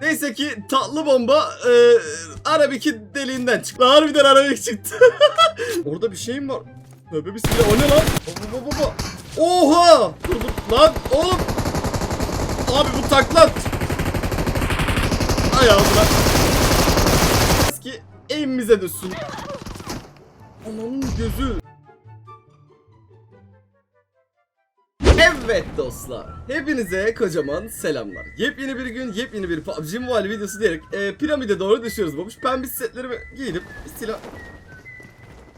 Neyse ki tatlı bomba e, Arabik'in deliğinden çıktı. Harbiden Arabik çıktı. Orada bir şey mi var? Tövbe bismillah o ne lan? Baba baba. Oha! Dur dur lan oğlum. Abi bu taklat. Ay ağzına. Ki evimize düşsün. Ananın gözü. Evet dostlar, hepinize kocaman selamlar. Yepyeni bir gün, yepyeni bir PUBG Mobile videosu diyerek e, piramide doğru düşüyoruz babuş. Pembe setlerimi giydim, silah...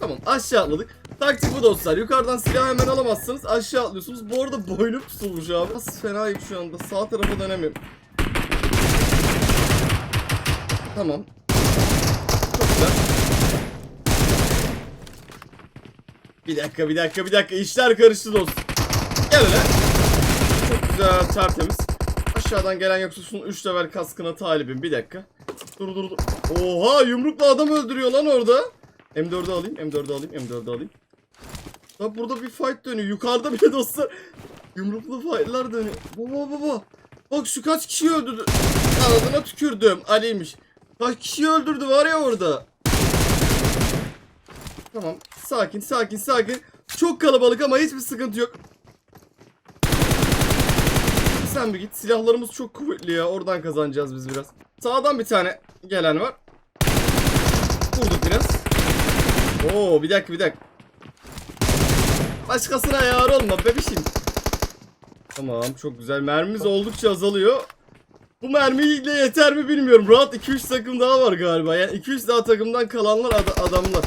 Tamam aşağı atladık. Taktik bu dostlar, yukarıdan silah hemen alamazsınız, aşağı atlıyorsunuz. Bu arada boynum tutulmuş abi. Nasıl fenayım şu anda, sağ tarafa dönemiyorum. Tamam. Çok güzel. Bir dakika, bir dakika, bir dakika. İşler karıştı dostum. Gel hele. Çok güzel, tertemiz. Aşağıdan gelen yoksa şunun 3 level kaskına talibim. Bir dakika. Dur dur dur. Oha yumrukla adam öldürüyor lan orada. M4'ü alayım, M4'ü alayım, M4'ü alayım. Ya burada bir fight dönüyor. Yukarıda bile dostlar. Yumruklu fightlar dönüyor. Baba baba. Bak şu kaç kişi öldürdü. Ağzına tükürdüm. Ali'ymiş. Kaç kişi öldürdü var ya orada. Tamam. Sakin sakin sakin. Çok kalabalık ama hiçbir sıkıntı yok. Sen bir git. Silahlarımız çok kuvvetli ya. Oradan kazanacağız biz biraz. Sağdan bir tane gelen var. Vurduk biraz. Oo bir dakika bir dakika. Başkasına yar olma bebişim. Tamam çok güzel. Mermimiz oldukça azalıyor. Bu mermiyle yeter mi bilmiyorum. Rahat 2-3 takım daha var galiba. Yani 2-3 daha takımdan kalanlar ad- adamlar.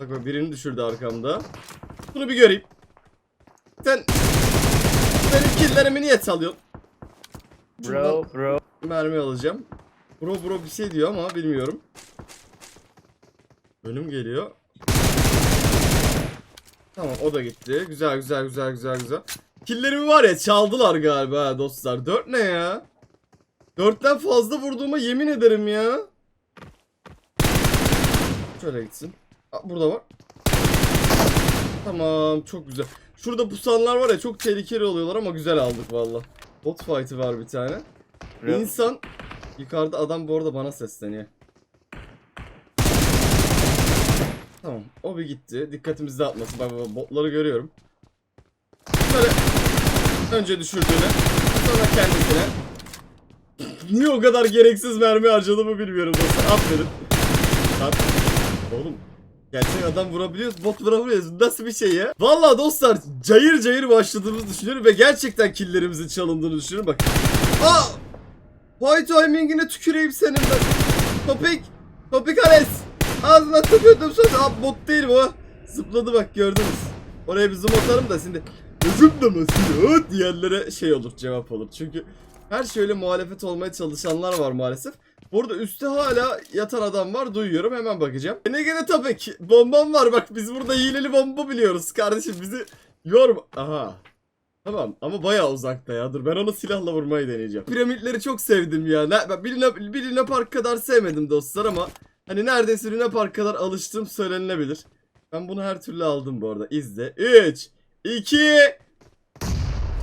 Bak bak birini düşürdü arkamda. Bunu bir göreyim. Sen benim killerimi niye çalıyorsun? Bro, bro. Mermi alacağım. Bro bro bir şey diyor ama bilmiyorum. Bölüm geliyor. Tamam o da gitti. Güzel güzel güzel güzel güzel. Killerimi var ya çaldılar galiba dostlar. 4 ne ya? 4'ten fazla vurduğuma yemin ederim ya. Şöyle gitsin. Aa, burada var. Tamam çok güzel. Şurada pusanlar var ya çok tehlikeli oluyorlar ama güzel aldık valla. Bot fight'ı var bir tane. bro. İnsan yukarıda adam bu arada bana sesleniyor. Tamam o bir gitti. Dikkatimizi dağıtmasın. Bak bak botları görüyorum. Böyle önce düşürdüğüne sonra kendisine. Niye o kadar gereksiz mermi harcadığımı bilmiyorum dostlar. Aferin. At. Oğlum Gerçek adam vurabiliyoruz, bot vuramıyoruz. Nasıl bir şey ya? Vallahi dostlar cayır cayır başladığımızı düşünüyorum ve gerçekten killerimizin çalındığını düşünüyorum. Bak. Aa! White timing'ine tüküreyim senin ben. Topik. Topik Ares. Ağzına tükürdüm sonra. Aa, bot değil bu. Zıpladı bak gördünüz. Oraya bir zoom atarım da şimdi. Zıplaması o diğerlere şey olur cevap olur. Çünkü her şöyle muhalefet olmaya çalışanlar var maalesef. Burada üstte hala yatan adam var duyuyorum hemen bakacağım. Ne gene Topik bombam var bak biz burada hileli bomba biliyoruz kardeşim bizi yorma. Aha Tamam ama bayağı uzakta ya. Dur ben onu silahla vurmayı deneyeceğim. Piramitleri çok sevdim ya. Ne, ben bir Luna, bir Luna Park kadar sevmedim dostlar ama hani neredeyse Luna Park kadar alıştığım söylenilebilir. Ben bunu her türlü aldım bu arada. İzle. 3 2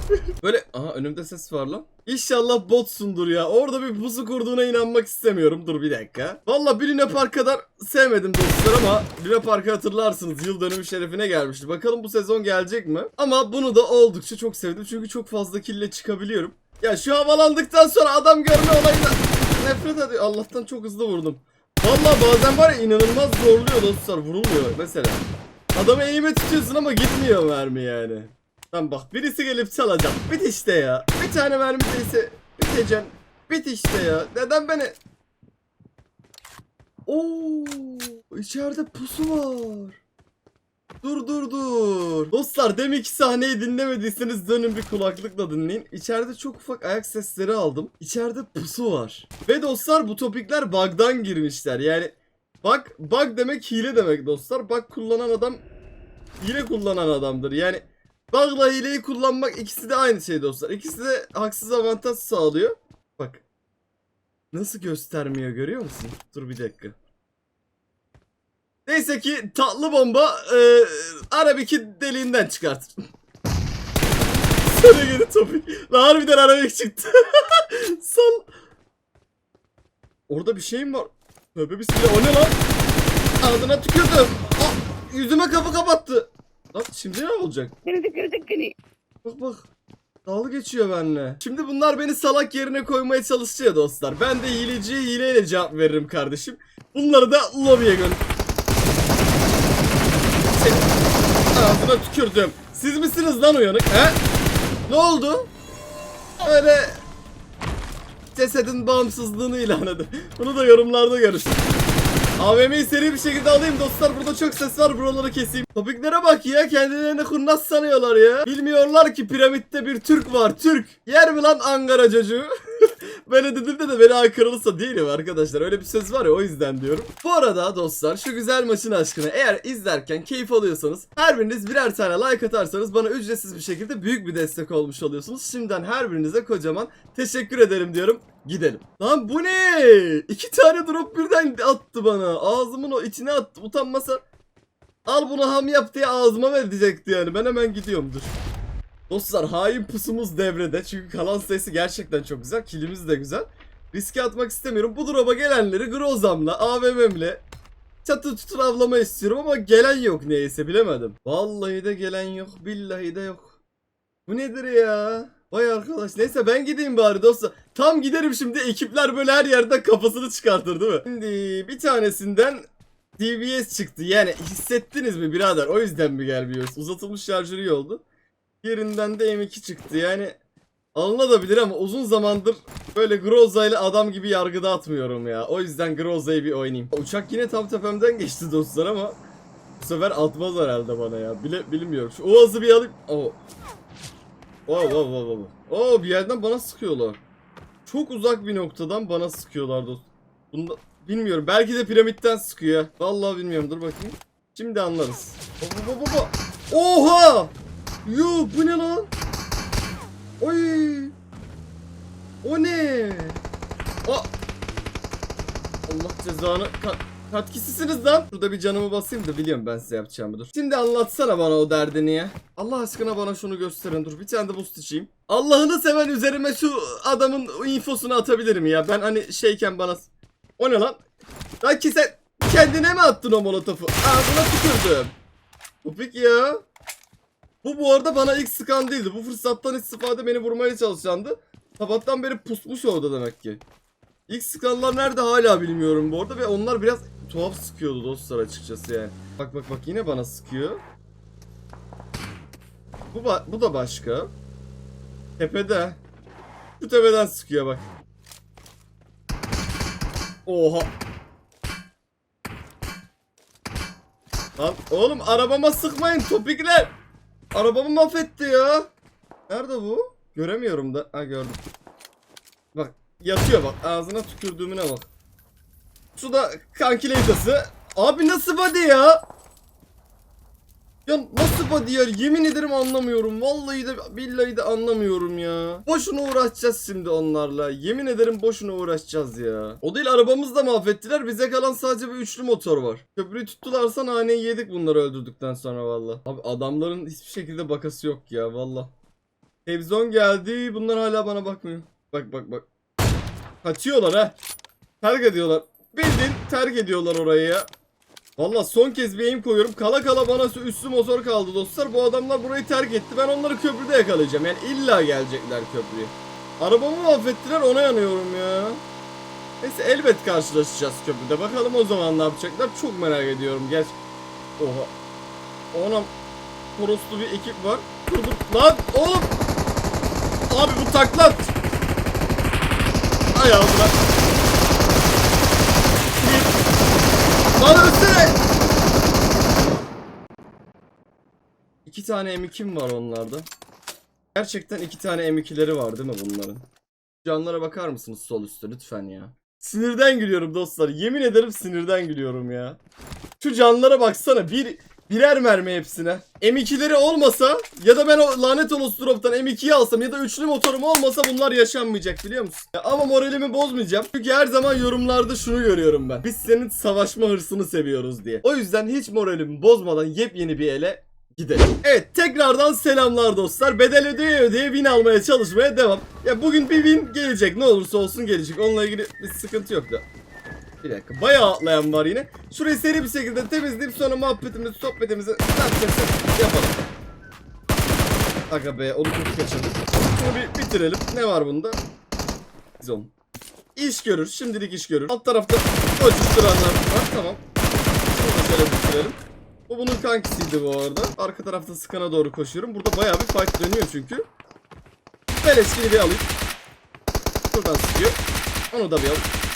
Böyle aha önümde ses var lan. İnşallah botsundur ya. Orada bir pusu kurduğuna inanmak istemiyorum. Dur bir dakika. Valla bir Luna Park kadar sevmedim dostlar ama Luna Park'ı hatırlarsınız. Yıl dönümü şerefine gelmişti. Bakalım bu sezon gelecek mi? Ama bunu da oldukça çok sevdim. Çünkü çok fazla kille çıkabiliyorum. Ya şu havalandıktan sonra adam görme olayına nefret ediyor. Allah'tan çok hızlı vurdum. Valla bazen var ya inanılmaz zorluyor dostlar. Vurulmuyor mesela. Adamı eğime tutuyorsun ama gitmiyor mermi yani. Lan bak birisi gelip çalacak. Bit işte ya. Bir tane mermi değilse biteceğim. Bit işte ya. Neden beni... Oo, içeride pusu var. Dur dur dur. Dostlar deminki sahneyi dinlemediyseniz dönün bir kulaklıkla dinleyin. İçeride çok ufak ayak sesleri aldım. İçeride pusu var. Ve dostlar bu topikler bug'dan girmişler. Yani bug, bug demek hile demek dostlar. Bug kullanan adam hile kullanan adamdır. Yani Bug'la hileyi kullanmak ikisi de aynı şey dostlar. İkisi de haksız avantaj sağlıyor. Bak. Nasıl göstermiyor görüyor musun? Dur bir dakika. Neyse ki tatlı bomba e, Arabik'in deliğinden çıkartır. Sana geri topik. Lan harbiden Arabik çıktı. Sal. Orada bir şey mi var? Tövbe bismillah o ne lan? Ağzına tükürdüm. Aa, yüzüme kapı kapattı. Lan şimdi ne olacak? Bak bak. Dalga geçiyor benimle. Şimdi bunlar beni salak yerine koymaya çalışıyor dostlar. Ben de hileciye hileyle cevap veririm kardeşim. Bunları da lobiye gönder. Ağzına tükürdüm. Siz misiniz lan uyanık he? Ne oldu? Öyle cesedin bağımsızlığını ilan edin. Bunu da yorumlarda görüşürüz. AVM'yi seri bir şekilde alayım dostlar. Burada çok ses var. Buraları keseyim. Topiklere bak ya. Kendilerini kurnaz sanıyorlar ya. Bilmiyorlar ki piramitte bir Türk var. Türk. Yer mi lan Ankara çocuğu? Böyle dediğimde de beni aykırılırsa değilim arkadaşlar. Öyle bir söz var ya o yüzden diyorum. Bu arada dostlar şu güzel maçın aşkına eğer izlerken keyif alıyorsanız her biriniz birer tane like atarsanız bana ücretsiz bir şekilde büyük bir destek olmuş oluyorsunuz. Şimdiden her birinize kocaman teşekkür ederim diyorum. Gidelim. Lan bu ne? İki tane drop birden attı bana. Ağzımın o içine attı. Utanmasa al bunu ham yap diye ağzıma verecekti yani. Ben hemen gidiyorum dur. Dostlar hain pusumuz devrede. Çünkü kalan sayısı gerçekten çok güzel. Kilimiz de güzel. Riske atmak istemiyorum. Bu drop'a gelenleri Grozam'la, AVM'mle çatı tutun avlama istiyorum ama gelen yok neyse bilemedim. Vallahi de gelen yok. Billahi de yok. Bu nedir ya? Vay arkadaş. Neyse ben gideyim bari dostlar. Tam giderim şimdi ekipler böyle her yerden kafasını çıkartır değil mi? Şimdi bir tanesinden DBS çıktı. Yani hissettiniz mi birader? O yüzden mi gelmiyoruz? Uzatılmış şarjörü oldu. Yerinden de M2 çıktı. Yani alınabilir ama uzun zamandır böyle Groza ile adam gibi yargı dağıtmıyorum ya. O yüzden Groza'yı bir oynayayım. Uçak yine tam tepemden geçti dostlar ama bu sefer atmaz herhalde bana ya. Bile bilmiyorum. Şu Oğaz'ı bir alayım. Oo. Oo, oo, oo, oo. Oo, bir yerden bana sıkıyorlar. Çok uzak bir noktadan bana sıkıyorlar dost. Bunda bilmiyorum. Belki de piramitten sıkıyor. Vallahi bilmiyorum. Dur bakayım. Şimdi anlarız. Oha! Yo bu ne lan? Oy! O ne? Aa! Allah cezanı ka katkisisiniz lan. Burada bir canımı basayım da biliyorum ben size yapacağımı dur. Şimdi anlatsana bana o derdini ya. Allah aşkına bana şunu gösterin dur. Bir tane de boost içeyim. Allah'ını seven üzerime şu adamın infosunu atabilirim ya. Ben hani şeyken bana... O ne lan? Lan ki sen kendine mi attın o molotofu? Ağzına tükürdüm. Bu pik ya. Bu bu arada bana ilk sıkan değildi. Bu fırsattan istifade beni vurmaya çalışandı. Sabahtan beri pusmuş orada demek ki. İlk sıkanlar nerede hala bilmiyorum bu arada ve onlar biraz tuhaf sıkıyordu dostlar açıkçası yani. Bak bak bak yine bana sıkıyor. Bu, ba- bu da başka. Tepede. Şu tepeden sıkıyor bak. Oha. Lan oğlum arabama sıkmayın topikler. Arabamı mahvetti ya. Nerede bu? Göremiyorum da. Ha gördüm. Bak yatıyor bak. Ağzına tükürdüğümüne bak. Şu da kankileytası. Abi nasıl body ya? Ya nasıl body ya? Yemin ederim anlamıyorum. Vallahi de billahi de anlamıyorum ya. Boşuna uğraşacağız şimdi onlarla. Yemin ederim boşuna uğraşacağız ya. O değil arabamızı da mahvettiler. Bize kalan sadece bir üçlü motor var. Köprüyü tuttularsa naneyi yedik bunları öldürdükten sonra valla. Abi adamların hiçbir şekilde bakası yok ya valla. Televizyon geldi. Bunlar hala bana bakmıyor. Bak bak bak. Kaçıyorlar ha. Terk ediyorlar. Bildiğin terk ediyorlar orayı ya. Valla son kez bir aim koyuyorum. Kala kala bana üstü motor kaldı dostlar. Bu adamlar burayı terk etti. Ben onları köprüde yakalayacağım. Yani illa gelecekler köprüye. Arabamı mahvettiler ona yanıyorum ya. Neyse elbet karşılaşacağız köprüde. Bakalım o zaman ne yapacaklar. Çok merak ediyorum. Gel. Oha. Ona toroslu bir ekip var. Dur dur. Lan oğlum. Abi bu taklat. Ay ağzına. Lan ölsene. İki tane M2'm var onlarda. Gerçekten iki tane M2'leri var değil mi bunların? Canlara bakar mısınız sol üstte lütfen ya. Sinirden gülüyorum dostlar. Yemin ederim sinirden gülüyorum ya. Şu canlara baksana. Bir birer mermi hepsine. M2'leri olmasa ya da ben o lanet olası drop'tan M2'yi alsam ya da üçlü motorum olmasa bunlar yaşanmayacak biliyor musun? Ya ama moralimi bozmayacağım. Çünkü her zaman yorumlarda şunu görüyorum ben. Biz senin savaşma hırsını seviyoruz diye. O yüzden hiç moralimi bozmadan yepyeni bir ele gidelim. Evet tekrardan selamlar dostlar. Bedel ödeye ödeye win almaya çalışmaya devam. Ya bugün bir win gelecek ne olursa olsun gelecek. Onunla ilgili bir sıkıntı yok da. Bir dakika. Bayağı atlayan var yine. Şurayı seri bir şekilde temizleyip sonra muhabbetimizi, sohbetimizi ne yapacaksak yapalım. Aga be onu kötü kaçırdık. Bunu bir bitirelim. Ne var bunda? Bizon. İş görür. Şimdilik iş görür. Alt tarafta koşuşturanlar var. Tamam. Şunu da şöyle bitirelim. Bu bunun kankisiydi bu arada. Arka tarafta sıkana doğru koşuyorum. Burada bayağı bir fight dönüyor çünkü. Beleşkini bir alayım. Buradan sıkıyor. Onu da bir alayım.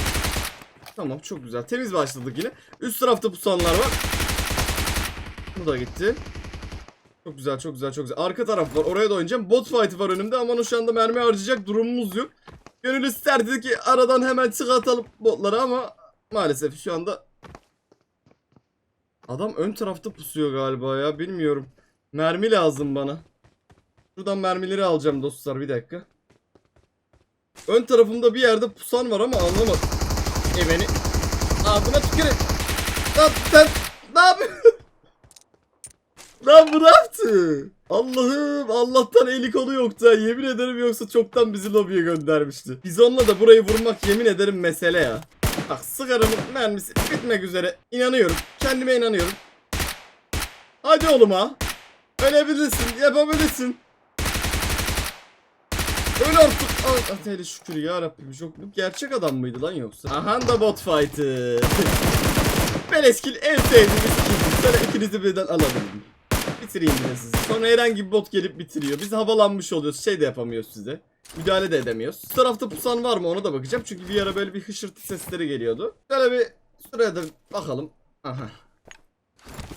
Tamam çok güzel. Temiz başladık yine. Üst tarafta pusanlar var. Bu da gitti. Çok güzel çok güzel çok güzel. Arka taraf var. Oraya da oynayacağım. Bot fight var önümde ama o şu anda mermi harcayacak durumumuz yok. Gönül isterdi ki aradan hemen çıkartalım botları ama maalesef şu anda Adam ön tarafta pusuyor galiba ya bilmiyorum. Mermi lazım bana. Şuradan mermileri alacağım dostlar bir dakika. Ön tarafımda bir yerde pusan var ama anlamadım. E beni ağzıma tükürün. Lan sen ne yapıyorsun? Lan bu ne yaptı? Allah'ım Allah'tan eli kolu yoktu. Yemin ederim yoksa çoktan bizi lobiye göndermişti. Biz onunla da burayı vurmak yemin ederim mesele ya. Bak sigaramın mermisi bitmek üzere. İnanıyorum. Kendime inanıyorum. Hadi oğlum ha. Ölebilirsin. Yapabilirsin. Öl artık. Ay, Ateli şükür ya Rabbim. Çok bu gerçek adam mıydı lan yoksa? Aha da bot fight'ı. Beleskil en sevdiğimiz ikinci. Sonra ikinizi birden alalım. Bitireyim yine sizi. Sonra herhangi bir bot gelip bitiriyor. Biz havalanmış oluyoruz. Şey de yapamıyoruz size. Müdahale de edemiyoruz. Şu tarafta pusan var mı ona da bakacağım. Çünkü bir ara böyle bir hışırtı sesleri geliyordu. Şöyle bir şuraya da bakalım. Aha.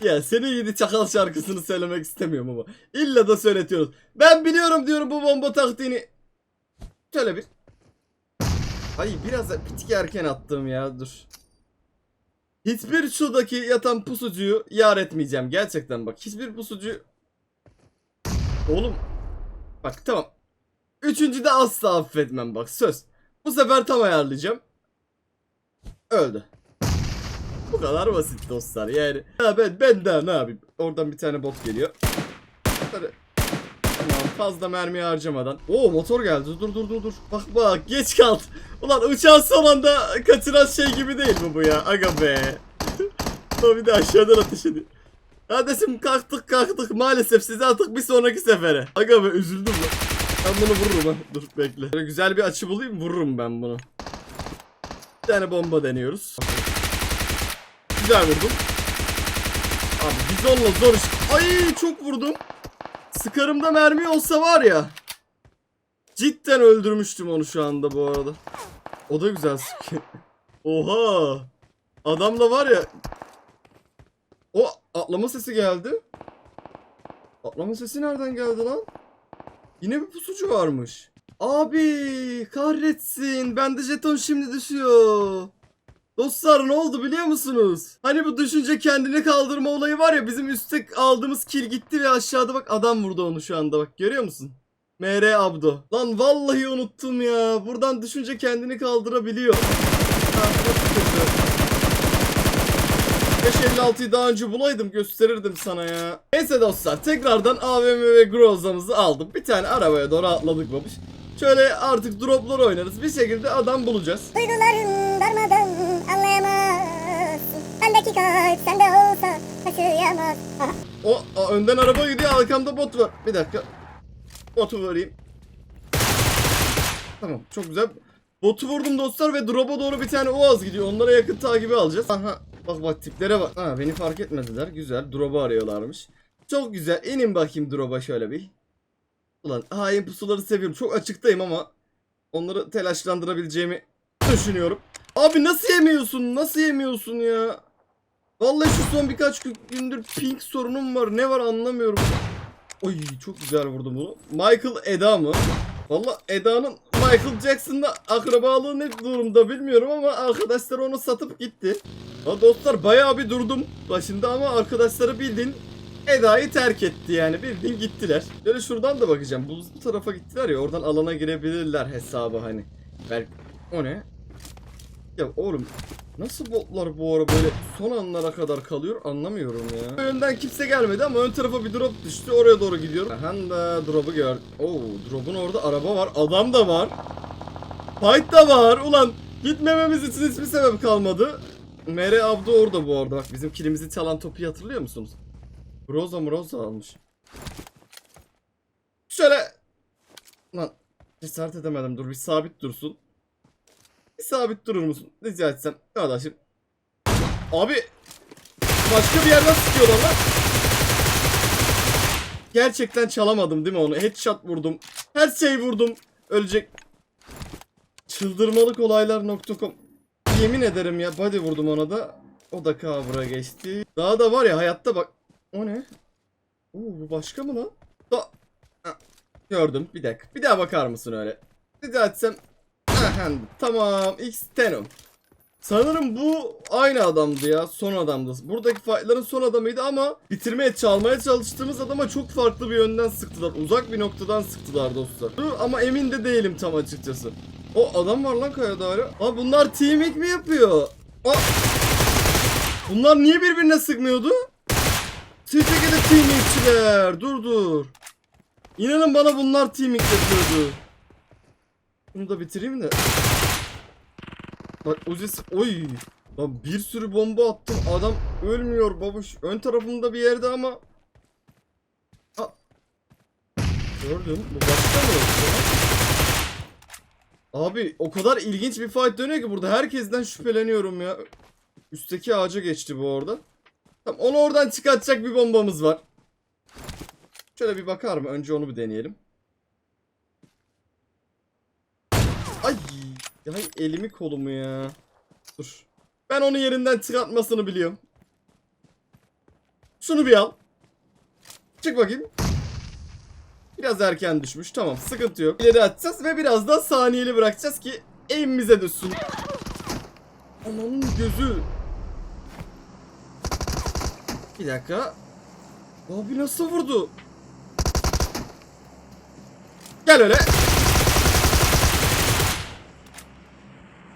Ya senin yedi çakal şarkısını söylemek istemiyorum ama. İlla da söyletiyoruz. Ben biliyorum diyorum bu bomba taktiğini. Şöyle bir. Ay biraz da pitik erken attım ya dur. Hiçbir şuradaki yatan pusucuyu yar etmeyeceğim. Gerçekten bak hiçbir pusucu... Oğlum. Bak tamam. Üçüncüde asla affetmem bak söz. Bu sefer tam ayarlayacağım. Öldü. Bu kadar basit dostlar yani. Ya ben, ben daha ne yapayım? Oradan bir tane bot geliyor. Böyle. Fazla mermi harcamadan. Oo motor geldi dur dur dur dur. Bak bak geç kaldı. Ulan uçağın son anda kaçıran şey gibi değil mi bu ya? Aga be. bir de aşağıdan ateş ediyor. Kardeşim kalktık kalktık maalesef size attık bir sonraki sefere. Aga be üzüldüm lan. Ben bunu vururum ha. Dur bekle. Böyle güzel bir açı bulayım vururum ben bunu. Bir tane bomba deniyoruz. Güzel vurdum. Abi bizonla zor iş. Ay çok vurdum. Sıkarımda mermi olsa var ya. Cidden öldürmüştüm onu şu anda bu arada. O da güzel sıkıyor. Oha. Adam da var ya. O atlama sesi geldi. Atlama sesi nereden geldi lan? Yine bir pusucu varmış. Abi kahretsin. Bende jeton şimdi düşüyor. Dostlar ne oldu biliyor musunuz? Hani bu düşünce kendini kaldırma olayı var ya bizim üstte aldığımız kill gitti ve aşağıda bak adam vurdu onu şu anda bak görüyor musun? MR Abdo. Lan vallahi unuttum ya. Buradan düşünce kendini kaldırabiliyor. Ha, nasıl kötü. 556'yı daha önce bulaydım gösterirdim sana ya. Neyse dostlar tekrardan AVM ve Groza'mızı aldık. Bir tane arabaya doğru atladık babuş. Şöyle artık droplar oynarız. Bir şekilde adam bulacağız. Duyguların darmadan anlayamazsın Bendeki kalp sende olsa taşıyamaz Aha. O, o önden araba gidiyor arkamda bot var. Bir dakika. Botu vurayım. Tamam çok güzel. Botu vurdum dostlar ve drop'a doğru bir tane Oğaz gidiyor. Onlara yakın takibi alacağız. Aha bak bak tiplere bak. Ha beni fark etmediler. Güzel. Drop'u arıyorlarmış. Çok güzel. İnin bakayım drop'a şöyle bir. Ulan hain pusuları seviyorum. Çok açıktayım ama onları telaşlandırabileceğimi düşünüyorum. Abi nasıl yemiyorsun? Nasıl yemiyorsun ya? Vallahi şu son birkaç gün- gündür ping sorunum var. Ne var anlamıyorum. Oy çok güzel vurdu bunu. Michael Eda mı? Valla Eda'nın Michael Jackson'la akrabalığı ne durumda bilmiyorum ama arkadaşlar onu satıp gitti. Ha dostlar bayağı bir durdum başında ama arkadaşları bildiğin Eda'yı terk etti yani bildiğin gittiler. Böyle şuradan da bakacağım. Bu tarafa gittiler ya oradan alana girebilirler hesabı hani. Belki o ne? Ya oğlum nasıl botlar bu ara böyle son anlara kadar kalıyor anlamıyorum ya. Önden kimse gelmedi ama ön tarafa bir drop düştü oraya doğru gidiyorum. Aha da drop'u gör. Oo drop'un orada araba var adam da var. Fight da var ulan Gitmememiz için hiçbir sebep kalmadı. Mere Abdu orada bu arada. Bak bizim kilimizi çalan topuyu hatırlıyor musunuz? Broza Mroza almış. Şöyle... Lan cesaret edemedim. Dur bir sabit dursun. Bir sabit durur musun? Rica etsem. Kardeşim. Abi. Başka bir yerden sıkıyorlar lan. Gerçekten çalamadım değil mi onu? Headshot vurdum. Her şeyi vurdum. Ölecek. Çıldırmalık olaylar.com Yemin ederim ya body vurdum ona da. O da kavra geçti. Daha da var ya hayatta bak. O ne? Oo bu başka mı lan? Da Ha, Gördüm. Bir dakika. Bir daha bakar mısın öyle? Rica etsem. Aha, tamam. X-Tenom. Sanırım bu aynı adamdı ya. Son adamdı. Buradaki fightların son adamıydı ama bitirmeye çalmaya çalıştığımız adama çok farklı bir yönden sıktılar. Uzak bir noktadan sıktılar dostlar. Dur, Ama emin de değilim tam açıkçası. O adam var lan kayada hala. Aa bunlar teaming mi yapıyor? Aa. Bunlar niye birbirine sıkmıyordu? STG'de teamingçiler. Dur dur. İnanın bana bunlar teaming yapıyordu. Bunu da bitireyim de. Bak Uzis oy. Lan bir sürü bomba attım. Adam ölmüyor babuş. Ön tarafımda bir yerde ama. Ha. Gördün. Bu başka mı? Abi o kadar ilginç bir fight dönüyor ki burada herkesten şüpheleniyorum ya. Üstteki ağaca geçti bu orada. Tamam onu oradan çıkartacak bir bombamız var. Şöyle bir bakar mı? Önce onu bir deneyelim. Ay, ay elimi kolumu ya. Dur. Ben onu yerinden çıkartmasını biliyorum. Şunu bir al. Çık bakayım. Biraz erken düşmüş. Tamam sıkıntı yok. İleri atacağız ve biraz daha saniyeli bırakacağız ki aim'imize düşsün. Ananın gözü. Bir dakika. Abi nasıl vurdu? Gel öyle.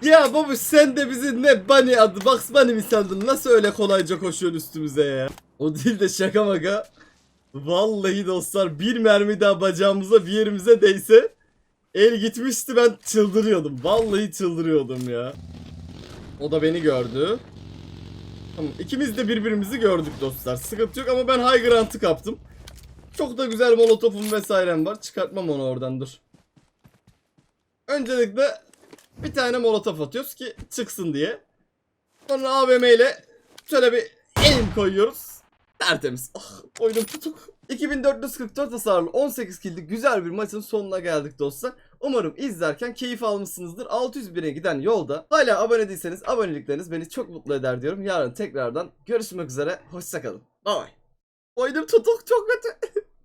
Ya baba sen de bizi ne bunny adı Bugs Bunny mi sandın? Nasıl öyle kolayca koşuyorsun üstümüze ya? O değil de şaka maka. Vallahi dostlar bir mermi daha bacağımıza bir yerimize değse el gitmişti ben çıldırıyordum. Vallahi çıldırıyordum ya. O da beni gördü. Tamam ikimiz de birbirimizi gördük dostlar. Sıkıntı yok ama ben high ground'ı kaptım. Çok da güzel molotofum vesairem var. Çıkartmam onu oradan dur. Öncelikle bir tane molotof atıyoruz ki çıksın diye. Sonra AVM ile şöyle bir aim koyuyoruz. Tertemiz. Ah, oyunum tutuk. 2444 hasarlı 18 killik güzel bir maçın sonuna geldik dostlar. Umarım izlerken keyif almışsınızdır. 601'e giden yolda hala abone değilseniz abonelikleriniz beni çok mutlu eder diyorum. Yarın tekrardan görüşmek üzere. Hoşçakalın. Bye bye. Oyunum tutuk çok kötü.